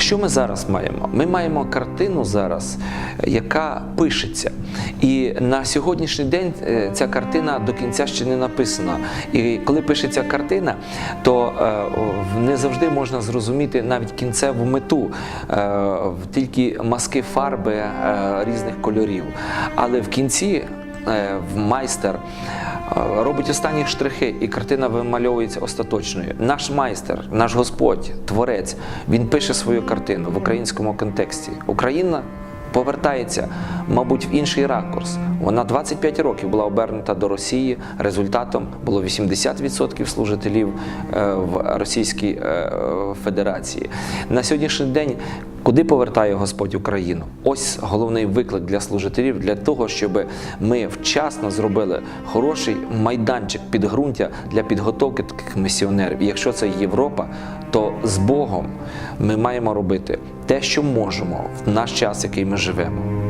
Що ми зараз маємо? Ми маємо картину зараз, яка пишеться. І на сьогоднішній день е, ця картина до кінця ще не написана. І коли пишеться картина, то е, не завжди можна зрозуміти навіть кінцеву мету, е, тільки маски фарби е, різних кольорів. Але в кінці е, в майстер е, робить останні штрихи, і картина вимальовується остаточною. Наш майстер, наш Господь, творець, він пише свою картину в українському контексті. Україна повертається, мабуть, в інший ракурс. Вона 25 років була обернута до Росії. Результатом було 80% служителів е, в Російській е, Федерації. На сьогоднішній день. Куди повертає Господь Україну? Ось головний виклик для служителів для того, щоб ми вчасно зробили хороший майданчик підґрунтя для підготовки таких місіонерів. Якщо це Європа, то з Богом ми маємо робити те, що можемо в наш час, який ми живемо.